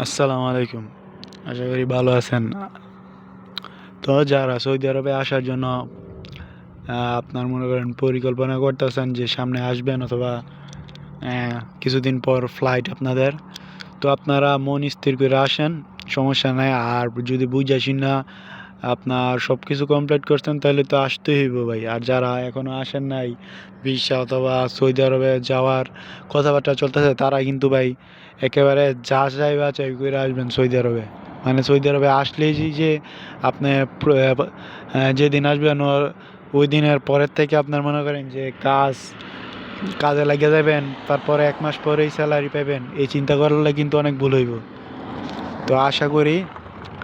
আসসালামু আলাইকুম। আশা করি ভালো আছেন। তো যারা সৌদি আরবে আসার জন্য আপনার মনে করেন পরিকল্পনা করতেছেন যে সামনে আসবেন অথবা কিছুদিন পর ফ্লাইট আপনাদের, তো আপনারা মন স্থির করে আসেন, সমস্যা নাই। আর যদি বুঝাসি না আপনার সব কিছু কমপ্লিট করছেন, তাহলে তো আসতেই হইব ভাই। আর যারা এখনও আসেন নাই, ভিসা অথবা সৌদি আরবে যাওয়ার কথাবার্তা চলতেছে, তারা কিন্তু ভাই একেবারে যা চাই বা চাই করে আসবেন সৌদি আরবে। মানে সৌদি আরবে আসলেই যে- আপনি যেদিন আসবেন ওই দিনের পরের থেকে আপনার মনে করেন যে কাজ, কাজে লাগিয়ে যাবেন, তারপরে এক মাস পরেই স্যালারি পাবেন এই চিন্তা করলে কিন্তু অনেক ভুল হইব। তো আশা করি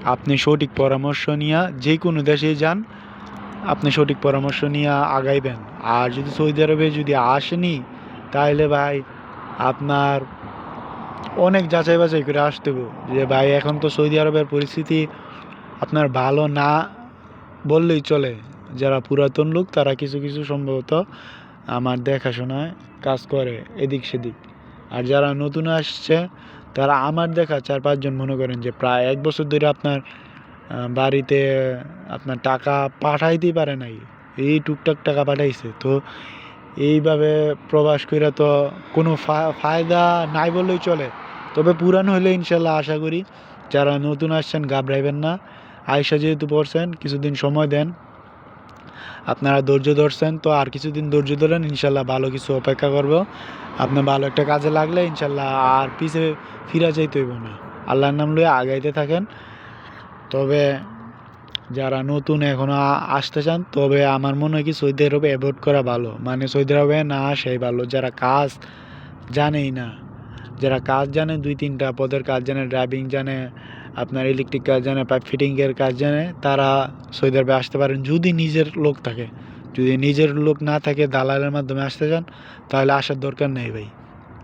আপনি সঠিক পরামর্শ নিয়ে যে কোনো দেশে যান, আপনি সঠিক পরামর্শ নিয়ে আগাইবেন আর যদি সৌদি আরবে যদি আসেনি, তাহলে ভাই আপনার অনেক যাচাই বাছাই করে আসতে হবে। যে ভাই, এখন তো সৌদি আরবের পরিস্থিতি আপনার ভালো না বললেই চলে। যারা পুরাতন লোক, তারা কিছু কিছু সম্ভবত আমার দেখাশোনায় কাজ করে এদিক সেদিক। আর যারা নতুন আসছে, তারা আমার দেখা চার পাঁচজন মনে করেন যে প্রায় এক বছর ধরে আপনার বাড়িতে, আপনার টাকা পাঠাইতেই পারে নাই। এই টুকটাক টাকা পাঠাইছে। তো এইভাবে প্রবাস করে তো কোনো ফায়দা নাই বললেই চলে। তবে পুরান হলে ইনশাল্লাহ আশা করি, যারা নতুন আসছেন, ঘাবড়াইবেন না। আয়সা যেহেতু পড়ছেন, কিছুদিন সময় দেন। আপনারা ধৈর্য ধরছেন, তো আর কিছুদিন ধৈর্য ধরেন, ইনশাল্লাহ ভালো কিছু অপেক্ষা করব। আপনার ভালো একটা কাজে লাগলে ইনশাল্লাহ আর পিছে ফিরা যাইতে হইব না। আল্লাহর নাম লইয়া আগাইতে থাকেন। তবে যারা নতুন এখনও আ- আসতে চান, তবে আমার মনে হয় কি সৌদি আরবে অ্যাভয়েড করা ভালো। মানে সৌদি আরবে না আসাই ভালো। যারা কাজ জানেই না, যারা কাজ জানে, দুই তিনটা পদের কাজ জানে ড্রাইভিং জানে আপনার ইলেকট্রিক কাজ জানে পাইপ ফিটিংয়ের কাজ জানে, তারা সৌদি আরবে আসতে পারেন যদি নিজের লোক থাকে। যদি নিজের লোক না থাকে, দালালের মাধ্যমে আসতে চান, তাহলে আসার দরকার নেই ভাই।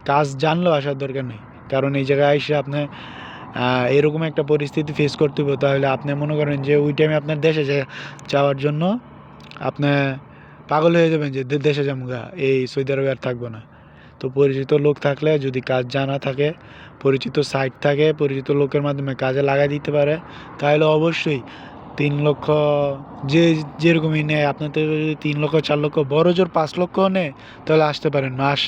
কাজ জানলেও আসার দরকার নেই। কারণ এই জায়গায় এসে আপনি এরকম একটা পরিস্থিতি ফেস করতে হবে, তাহলে আপনি মনে করেন যে ওই টাইমে আপনার দেশে যাওয়ার জন্য আপনি পাগল হয়ে যাবেন যে দেশে যাব গা এই সৌদি আরবে আর থাকব না। তো পরিচিত লোক থাকলে যদি কাজ জানা থাকে পরিচিত সাইট থাকে, পরিচিত লোকের মাধ্যমে কাজে লাগাই দিতে পারে, তাহলে অবশ্যই তিন লক্ষ যে যেরকমই নেয় আপনার থেকে যদি তিন লক্ষ, চার লক্ষ, বড় জোর পাঁচ লক্ষ নেয়, তাহলে আসতে পারেন মাস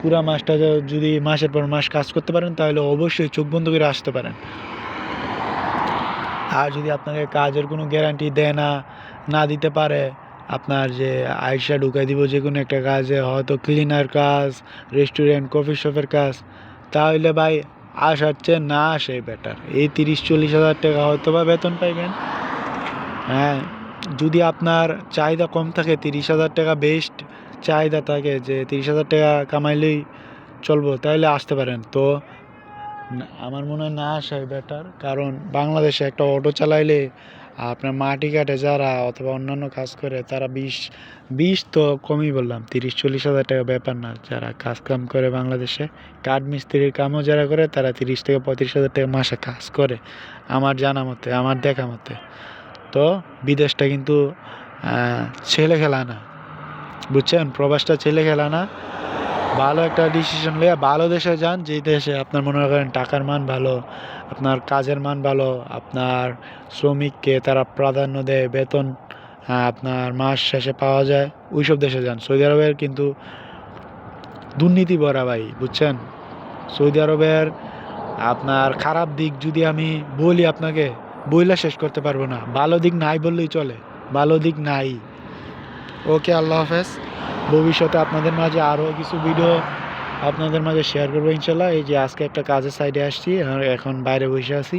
পুরা মাসটা যদি মাসের পর মাস কাজ করতে পারেন, তাহলে অবশ্যই চোখ বন্ধ করে আসতে পারেন। আর যদি আপনাকে কাজের কোনো গ্যারান্টি দেয় না না দিতে পারে আপনার যে আয়সা ঢুকাই দিব যে কোনো একটা কাজে, হয়তো ক্লিনার কাজ রেস্টুরেন্ট কফি শপের কাজ, তাহলে ভাই আসার চেয়ে না আসে বেটার এই তিরিশ, চল্লিশ হাজার টাকা হয়তো বা বেতন পাইবেন। হ্যাঁ যদি আপনার চাহিদা কম থাকে, তিরিশ হাজার টাকা বেস্ট চাহিদা থাকে যে তিরিশ হাজার টাকা কামাইলেই চলবো, তাহলে আসতে পারেন। তো আমার মনে হয় না আসাই বেটার কারণ বাংলাদেশে একটা অটো চালাইলে আপনার মাটি কাটে যারা অথবা অন্যান্য কাজ করে, তারা বিশ বিশ তো কমই বললাম, তিরিশ, চল্লিশ হাজার টাকা ব্যাপার না। যারা কাজ কাম করে বাংলাদেশে, কাঠ মিস্ত্রির কামও যারা করে, তারা তিরিশ থেকে পঁয়ত্রিশ হাজার টাকা মাসে কাজ করে, আমার জানা মতে, আমার দেখা মতে। তো বিদেশটা কিন্তু ছেলে খেলা না। বুঝছেন? প্রবাসটা ছেলে খেলা না। ভালো একটা ডিসিশন লইয়া ভালো দেশে যান যেই দেশে আপনার মনে করেন টাকার মান ভালো আপনার কাজের মান ভালো আপনার শ্রমিককে তারা প্রাধান্য দেয় বেতন আহ, আপনার মাস শেষে পাওয়া যায় ওইসব দেশে যান। সৌদি আরবের কিন্তু দুর্নীতি ভরা ভাই বুঝছেন? সৌদি আরবের আপনার খারাপ দিক যদি আমি বলি আপনাকে বইলা শেষ করতে পারব না। ভালো দিক নাই বললেই চলে ভালো দিক নাই। ওকে আল্লাহ হাফেজ। ভবিষ্যতে আপনাদের মাঝে আরও কিছু ভিডিও আপনাদের মাঝে শেয়ার করব ইনশাল্লাহ। এই যে আজকে একটা কাজের সাইডে আসছি, আর এখন বাইরে বসে আছি।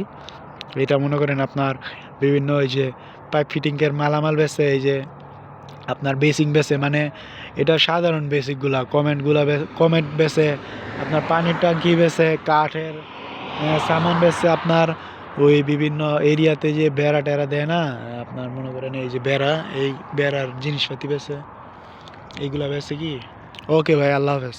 এটা মনে করেন আপনার বিভিন্ন ওই যে পাইপ ফিটিংয়ের মালামাল বেছে এই যে আপনার বেসিং বেছে মানে এটা সাধারণ বেসিকগুলা কমেন্টগুলা কমেন্ট বেছে আপনার পানির ট্যাঙ্কি বেছে কাঠের সামান বেছে আপনার ওই বিভিন্ন এরিয়াতে যে বেড়া টেরা দেয় না, আপনার মনে করেন এই যে বেড়া, এই বেড়ার জিনিসপাতি বেছে এইগুলা বেছে কি? ওকে ভাই আল্লাহ হাফেজ।